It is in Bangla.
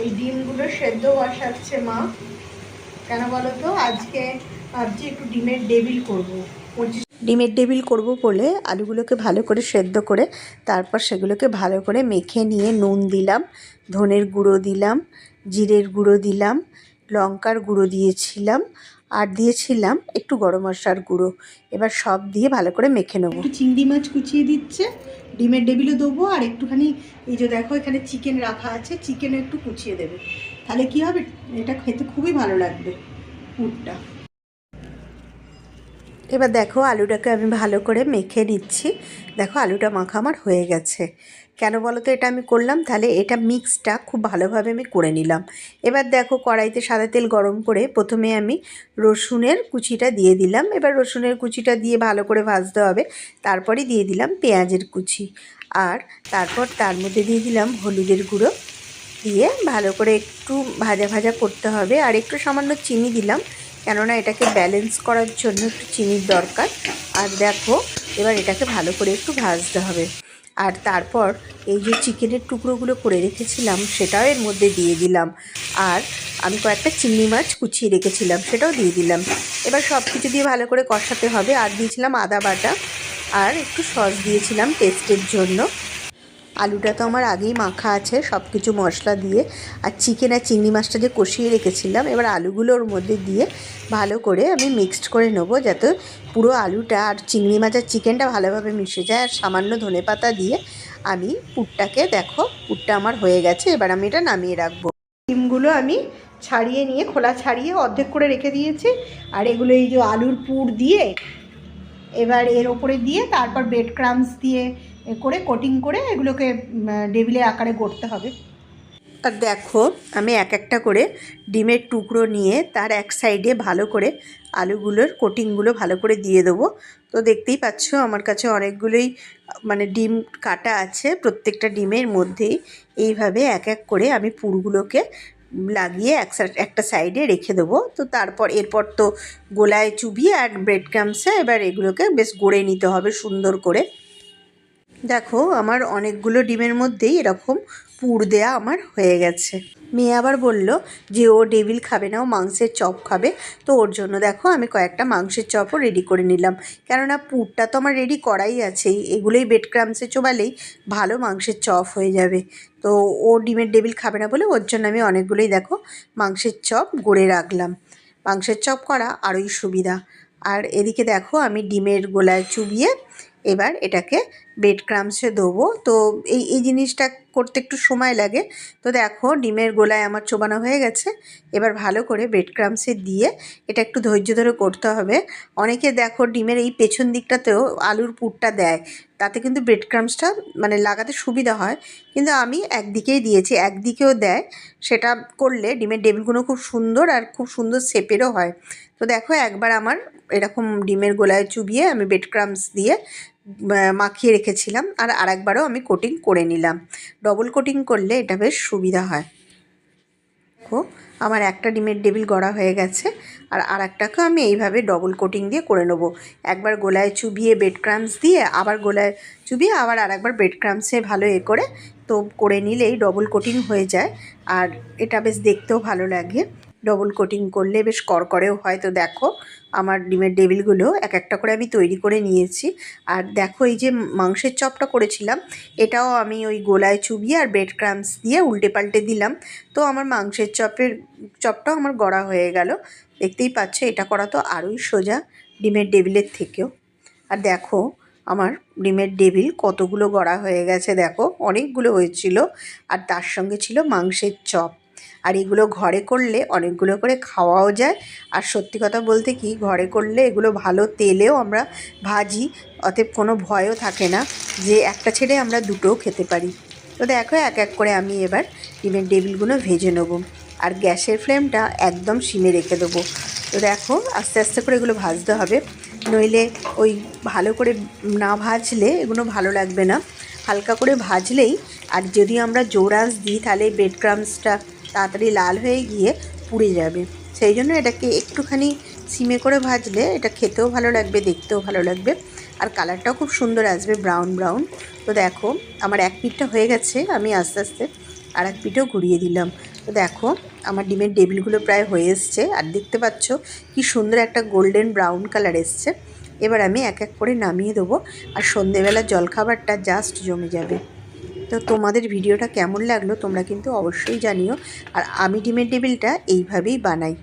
এই ডিমগুলো সেদ্ধ বসাচ্ছে মা। কেন বলো তো? আজকে ভাবছি একটু ডিমের ডেবিল করব। পঁচিশ ডিমের টেবিল করব বলে আলুগুলোকে ভালো করে সেদ্ধ করে তারপর সেগুলোকে ভালো করে মেখে নিয়ে নুন দিলাম ধনের গুঁড়ো দিলাম জিরের গুঁড়ো দিলাম লঙ্কার গুঁড়ো দিয়েছিলাম আর দিয়েছিলাম একটু গরম মশলার গুঁড়ো। এবার সব দিয়ে ভালো করে মেখে নেব। চিংড়ি মাছ কুচিয়ে দিচ্ছে ডিমের ডেবিলও দেবো আর একটুখানি এই যে দেখো এখানে চিকেন রাখা আছে চিকেন একটু কুচিয়ে দেবে। তাহলে কি হবে? এটা খেতে খুবই ভালো লাগবে, পুরটা। এবার দেখো আলুটাকে আমি ভালো করে মেখে নিচ্ছি। দেখো আলুটা মাখা আমার হয়ে গেছে। কেন বলো তো এটা আমি করলাম? তাহলে এটা মিক্সটা খুব ভালোভাবে আমি করে নিলাম। এবার দেখো কড়াইতে সাদা তেল গরম করে প্রথমে আমি রসুনের কুচিটা দিয়ে দিলাম। এবার রসুনের কুচিটা দিয়ে ভালো করে ভাজতে হবে। তারপরে দিয়ে দিলাম পেঁয়াজের কুচি। আর তারপর তার মধ্যে দিয়ে দিলাম হলুদের গুঁড়ো। দিয়ে ভালো করে একটু ভাজা ভাজা করতে হবে। আর একটু সামান্য চিনি দিলাম। কেননা এটাকে ব্যালেন্স করার জন্য একটু চিনির দরকার। আর দেখো, এবার এটাকে ভালো করে একটু ভাজতে হবে। আর তারপর এই যে চিকেনের টুকরোগুলো করে রেখেছিলাম, সেটাও এর মধ্যে দিয়ে দিলাম। আর আমি কয়েকটা চিংড়ি মাছ কুচিয়ে রেখেছিলাম, সেটাও দিয়ে দিলাম। এবার সব কিছু দিয়ে ভালো করে কষাতে হবে। আর দিয়েছিলাম আদা বাটা। আর একটু সস দিয়েছিলাম টেস্টের জন্য। আলুটা তো আমার আগেই মাখা আছে সব কিছু মশলা দিয়ে। আর চিকেন আর চিংড়ি মাছটা যে কষিয়ে রেখেছিলাম, এবার আলুগুলো ওর মধ্যে দিয়ে ভালো করে আমি মিক্সড করে নেব, যাতে পুরো আলুটা আর চিংড়ি মাছ আর চিকেনটা ভালোভাবে মিশে যায়। আর সামান্য ধনেপাতা দিয়ে আমি পুরটাকে, দেখো, পুরটা আমার হয়ে গেছে, এবার আমি এটা নামিয়ে রাখব। ডিমগুলো আমি ছাড়িয়ে নিয়ে, খোলা ছাড়িয়ে অর্ধেক করে রেখে দিয়েছি। আর এগুলো এই যে আলুর পুর দিয়ে এবার এর ওপরে দিয়ে তারপর ব্রেড ক্রামস দিয়ে করে কোটিং করে এগুলোকে ডেবিলের আকারে গড়তে হবে। আর দেখো, আমি এক একটা করে ডিমের টুকরো নিয়ে তার এক সাইডে ভালো করে আলুগুলোর কোটিংগুলো ভালো করে দিয়ে দেবো। তো দেখতেই পাচ্ছ, আমার কাছে অনেকগুলোই মানে ডিম কাটা আছে প্রত্যেকটা ডিমের মধ্যেই। এইভাবে এক এক করে আমি পুরগুলোকে লাগিয়ে এক একটা সাইডে রেখে দেবো। তো তারপর, এরপর তো গোলায় চুবিয়ে আর ব্রেড ক্রামসে এবার এগুলোকে বেশ গড়ে নিতে হবে সুন্দর করে। দেখো, আমার অনেকগুলো ডিমের মধ্যেই এরকম পুর দেয়া আমার হয়ে গেছে। মেয়ে আবার বলল যে, ও ডেভিল খাবে না, ও মাংসের চপ খাবে। তো ওর জন্য দেখো, আমি কয়েকটা মাংসের চপও রেডি করে নিলাম। কেননা পুরটা তো আমার রেডি করাই আছেই। এগুলোই বেড ক্রামসে চোবালেই ভালো মাংসের চপ হয়ে যাবে। তো ও ডিমের ডেভিল খাবে না বলে ওর জন্য আমি অনেকগুলোই দেখো মাংসের চপ গড়ে রাখলাম। মাংসের চপ করা আরোই সুবিধা। আর এদিকে দেখো, আমি ডিমের গোলায় চুবিয়ে এবার এটাকে ব্রেড ক্রামসে দেবো। তো এই এই জিনিসটা করতে একটু সময় লাগে। তো দেখো ডিমের গোলায় আমার চোবানো হয়ে গেছে। এবার ভালো করে ব্রেড ক্রামসে দিয়ে এটা একটু ধৈর্য ধরে করতে হবে। অনেকে দেখো ডিমের এই পেছন দিকটাতেও আলুর পুরটা দেয়। তাতে কিন্তু ব্রেড ক্রামসটা মানে লাগাতে সুবিধা হয়। কিন্তু আমি একদিকেই দিয়েছি, একদিকেও দেয়। সেটা করলে ডিমের ডেবিলগুলো খুব সুন্দর আর খুব সুন্দর শেপেরও হয়। তো দেখো একবার আমার এরকম ডিমের গোলায় চুবিয়ে আমি বেড ক্রামস দিয়ে মাখিয়ে রেখেছিলাম আর আরেকবারও আমি কোটিং করে নিলাম। ডবল কোটিং করলে এটা বেশ সুবিধা হয়। দেখো, আমার একটা ডিমের ডেবিল গড়া হয়ে গেছে আর আরেকটাকে আমি এইভাবে ডবল কোটিং দিয়ে করে নেব। একবার গোলায় চুবিয়ে বেড ক্রামস দিয়ে, আবার গোলায় চুবিয়ে, আবার আরেকবার বেড ক্রামসে ভালো এ করে তো করে নিলেই ডবল কোটিং হয়ে যায়। আর এটা বেশ দেখতেও ভালো লাগে। ডবল কোটিং করলে বেশ করকরেও হয়। তো দেখো, আমার ডিমের ডেবিলগুলো এক একটা করে আমি তৈরি করে নিয়েছি। আর দেখো, এই যে মাংসের চপটা করেছিলাম, এটাও আমি ওই গোলায় চুবিয়ে আর ব্রেড ক্রামস দিয়ে উল্টে পাল্টে দিলাম। তো আমার মাংসের চপের, চপটাও আমার গড়া হয়ে গেল। দেখতেই পাচ্ছ, এটা করা তো আরোই সোজা ডিমের ডেবিলের থেকেও। আর দেখো, আমার ডিমের ডেবিল কতগুলো গড়া হয়ে গেছে, দেখো, অনেকগুলো হয়েছিল। আর তার সঙ্গে ছিল মাংসের চপ। আর এগুলো ঘরে করলে অনেকগুলো করে খাওয়াও যায়। আর সত্যি কথা বলতে কি, ঘরে করলে এগুলো ভালো তেলেও আমরা ভাজি, অতএব কোনো ভয়ও থাকে না যে একটা ছেড়ে আমরা দুটোও খেতে পারি। তো দেখো এক এক করে আমি এবার ডিমের টেবিলগুলো ভেজে নেব আর গ্যাসের ফ্লেমটা একদম সিমে রেখে দেবো। তো দেখো আস্তে আস্তে করে এগুলো ভাজতে হবে। নইলে ওই ভালো করে না ভাজলে এগুলো ভালো লাগবে না। হালকা করে ভাজলেই আর যদি আমরা জোরাস দিই তাহলে ব্রেড ক্রামসটা তাড়াতাড়ি লাল হয়ে গিয়ে পুড়ে যাবে। সেই জন্য এটাকে একটুখানি সিমে করে ভাজলে এটা খেতেও ভালো লাগবে, দেখতেও ভালো লাগবে। আর কালারটাও খুব সুন্দর আসবে, ব্রাউন ব্রাউন। তো দেখো, আমার এক পিঠটা হয়ে গেছে, আমি আস্তে আস্তে আর এক পিঠেও ঘুরিয়ে দিলাম। তো দেখো, আমার ডিমের ডেবিলগুলো প্রায় হয়ে এসছে আর দেখতে পাচ্ছ কি সুন্দর একটা গোল্ডেন ব্রাউন কালার এসছে। এবার আমি এক এক করে নামিয়ে দেবো। আর সন্ধেবেলা জলখাবারটা জাস্ট জমে যাবে। তো তোমাদের ভিডিওটা কেমন লাগল তোমরা কিন্তু অবশ্যই জানিও। আর আমি ডিমের টেবিলটা এইভাবেই বানাই।